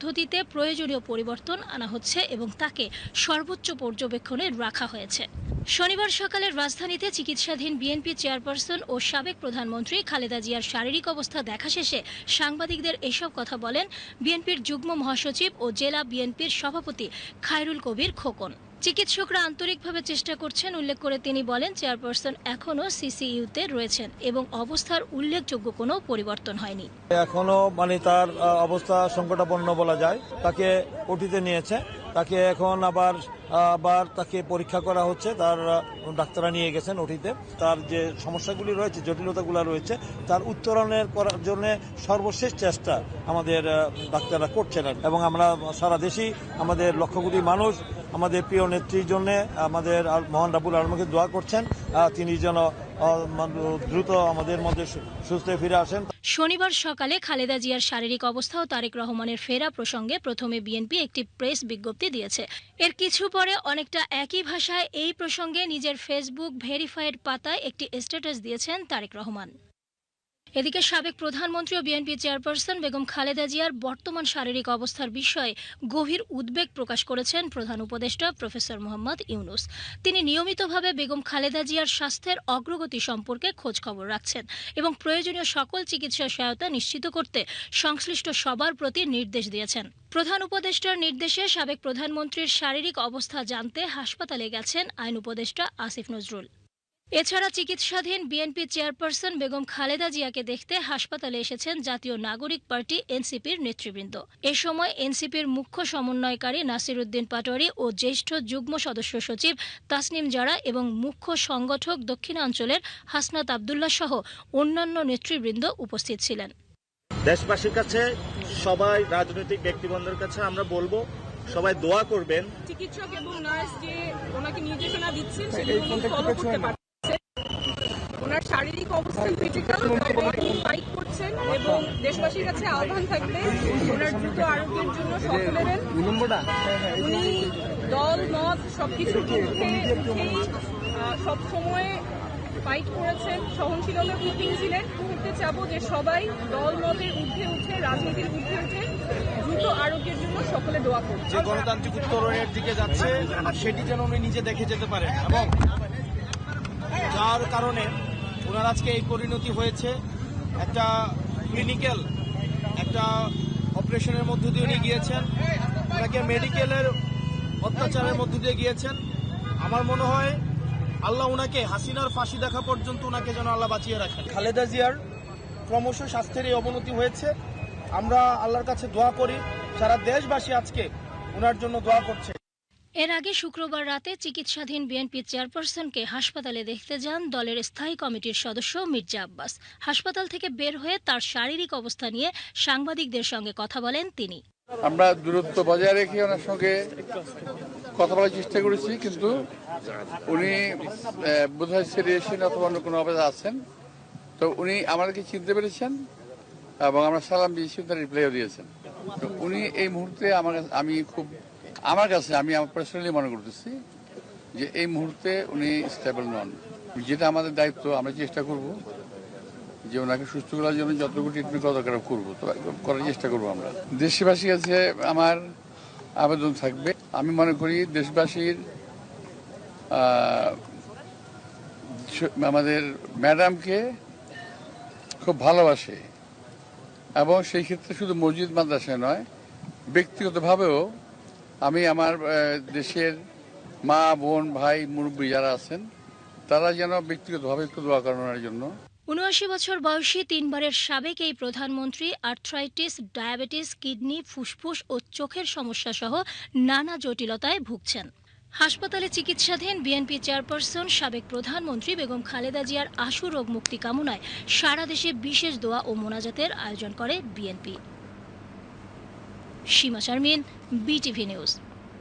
পদ্ধতিতে প্রয়োজনীয় পরিবর্তন আনা হচ্ছে এবং তাকে সর্বোচ্চ পর্যবেক্ষণে রাখা হয়েছে। শনিবার সকালে রাজধানীতে চিকিৎসাধীন বিএনপি চেয়ারপারসন ও সাবেক প্রধানমন্ত্রী খালেদা জিয়ার শারীরিক অবস্থা দেখা শেষে সাংবাদিকদের এসব কথা বলেন বিএনপির যুগ্ম মহাসচিব ও জেলা বিএনপির সভাপতি খায়রুল কবির খোকন। চিকিৎসকরা আন্তরিকভাবে চেষ্টা করছেন, উল্লেখ করে তিনি বলেন, চেয়ারপারসন এখনও সিসিইউতে রয়েছেন এবং অবস্থার উল্লেখযোগ্য কোনো পরিবর্তন হয়নি। এখনও মানে তার অবস্থা সংকটাপন্ন বলা যায়। তাকে ওটিতে নিয়েছে। তাকে এখন আবার আবার তাকে পরীক্ষা করা হচ্ছে। তার, ডাক্তাররা নিয়ে গেছেন ওটিতে। তার যে সমস্যাগুলি রয়েছে, জটিলতাগুলো রয়েছে, তার উত্তরণের করার জন্য সর্বশেষ চেষ্টা আমাদের ডাক্তাররা করছেন এবং আমরা সারা দেশেই আমাদের লক্ষ কোটি মানুষ, আমাদের প্রিয় নেত্রীর জন্য আমাদের মহান রাবুল আলমকে দোয়া করছেন। তিনি যেন দ্রুত আমাদের মধ্যে সুস্থ ফিরে আসেন। শনিবার সকালে খালেদা জিয়ার শারীরিক অবস্থা ও তারেক রহমানের ফেরা প্রসঙ্গে প্রথমে বিএনপি একটি প্রেস বিজ্ঞপ্তি দিয়েছে। এর কিছু পরে অনেকটা একই ভাষায় এই প্রসঙ্গে নিজের ফেসবুক ভেরিফাইড পাতায় একটি স্ট্যাটাস দিয়েছেন তারেক রহমান। এদিকে সাবেক প্রধানমন্ত্রী ও বিএনপি চেয়ারপারসন বেগম খালেদা জিয়ার বর্তমান শারীরিক অবস্থার বিষয়ে গভীর উদ্বেগ প্রকাশ করেছেন প্রধান উপদেষ্টা প্রফেসর মোহাম্মদ ইউনুস। তিনি নিয়মিতভাবে বেগম খালেদা জিয়ার স্বাস্থ্যের অগ্রগতি সম্পর্কে খোঁজ খবর রাখছেন এবং প্রয়োজনীয় সকল চিকিৎসা সহায়তা নিশ্চিত করতে সংশ্লিষ্ট সবার প্রতি নির্দেশ দিয়েছেন। প্রধান উপদেষ্টার নির্দেশে সাবেক প্রধানমন্ত্রীর শারীরিক অবস্থা জানতে হাসপাতালে গেছেন আইন উপদেষ্টা আসিফ নজরুল। এছাড়া চিকিৎসাধীন বিএনপি চেয়ারপারসন বেগম খালেদা জিয়াকে দেখতে হাসপাতালে এসেছেন জাতীয় নাগরিক পার্টি এনসিপির নেতৃবৃন্দ। এ সময় এনসিপির মুখ্য সমন্বয়কারী নাসির উদ্দিন পাটোয়ারি ও জ্যেষ্ঠ যুগ্ম সদস্য সচিব তাসনিম জারা এবং মুখ্য সংগঠক দক্ষিণাঞ্চলের হাসনাত আবদুল্লাহ সহ অন্যান্য নেতৃবৃন্দ উপস্থিত ছিলেন। দেশবাসীর কাছে সবাই রাজনৈতিক ব্যক্তিবন্ধের কাছে আমরা বলব সবাই দোয়া করবেন। চিকিৎসক এবং নার্স যে ওনাকে নির্দেশনা দিচ্ছেন ওনার শারীরিক অবস্থা ক্রিটিক্যাল উনি ফাইট করছেন এবং দেশবাসীর কাছে আহ্বান থাকবে ওনার দ্রুত আরোগ্যের জন্য সকলের। উনি দল মত সবকিছুর সব সময় ফাইট করেছেন। সহনশীলতা প্রতীক ছিলেন করতে চাবো যে সবাই দল মতের ঊর্ধ্বে উঠে রাজনীতির ঊর্ধ্বে উঠে দ্রুত আরোগ্যের জন্য সকলে দোয়া করছে যে গণতান্ত্রিক উত্তরণের দিকে যাচ্ছে সেটি যেন উনি নিজে দেখে যেতে পারেন। এবং যার কারণে ওনার আজকে এই পরিণতি হয়েছে। একটা ক্লিনিক্যাল একটা অপারেশনের মধ্য দিয়ে উনি গিয়েছেন। ওনাকে মেডিকেলের অত্যাচারের মধ্য দিয়ে গিয়েছেন। আমার মনে হয় আল্লাহ ওনাকে হাসিনার ফাঁসি দেখা পর্যন্ত ওনাকে যেন আল্লাহ বাঁচিয়ে রাখেন। খালেদা জিয়ার ক্রমশ স্বাস্থ্যের এই অবনতি হয়েছে। আমরা আল্লাহর কাছে দোয়া করি, সারা দেশবাসী আজকে ওনার জন্য দোয়া করছে। এর আগে শুক্রবার রাতে চিকিৎসাধীন বিএনপি চেয়ারপারসনকে হাসপাতালে দেখতে যান দলের স্থায়ী কমিটির সদস্য মির্জা আব্বাস। হাসপাতাল থেকে বের হয়ে তার শারীরিক অবস্থা নিয়ে সাংবাদিকদের সঙ্গে কথা বলেন তিনি। আমরা দূরত্ব বজায় রেখে ওনার সঙ্গে কথা বলার চেষ্টা করেছি, কিন্তু উনি বোধহয় সিরিয়াসিন অথবা অন্য কোনো অবস্থা আছেন। তো উনি আমাদেরকে চিনতে পেরেছেন এবং আমরা সালাম দিয়েছি তার রিপ্লাইও দিয়েছেন। তো উনি এই মুহূর্তে আমার আমি খুব আমার কাছে, আমি আমার পার্সোনালি মনে করতেছি যে এই মুহূর্তে উনি স্টেবল নন। যেটা আমাদের দায়িত্ব, আমরা চেষ্টা করব যে ওনাকে সুস্থ করার জন্য যতটুকু ট্রিটমেন্ট করা দরকার করব। করার চেষ্টা করব আমরা। দেশবাসী কাছে আমার আবেদন থাকবে। আমি মনে করি দেশবাসীর আমাদের ম্যাডামকে খুব ভালোবাসে এবং সেই ক্ষেত্রে শুধু মসজিদ মাদ্রাসায় নয়, ব্যক্তিগতভাবেও আমি আমার দেশের মা, বোন, ভাই, মুরব্বী যারা আছেন, তারা যেন ব্যক্তিগতভাবে একটু দোয়া করেন ওনার জন্য। উনআশি বছর বয়সী তিনবারের সাবেক এই প্রধানমন্ত্রী আর্থ্রাইটিস, ডায়াবেটিস, কিডনি, ফুসফুস ও চোখের সমস্যা সহ নানা জটিলতায় ভুগছেন। হাসপাতালে চিকিৎসাধীন বিএনপি চেয়ারপারসন সাবেক প্রধানমন্ত্রী বেগম খালেদা জিয়ার আশু রোগ মুক্তি কামনায় সারা দেশে বিশেষ দোয়া ও মোনাজাতের আয়োজন করে BNP. Sima Sharmin BTV news.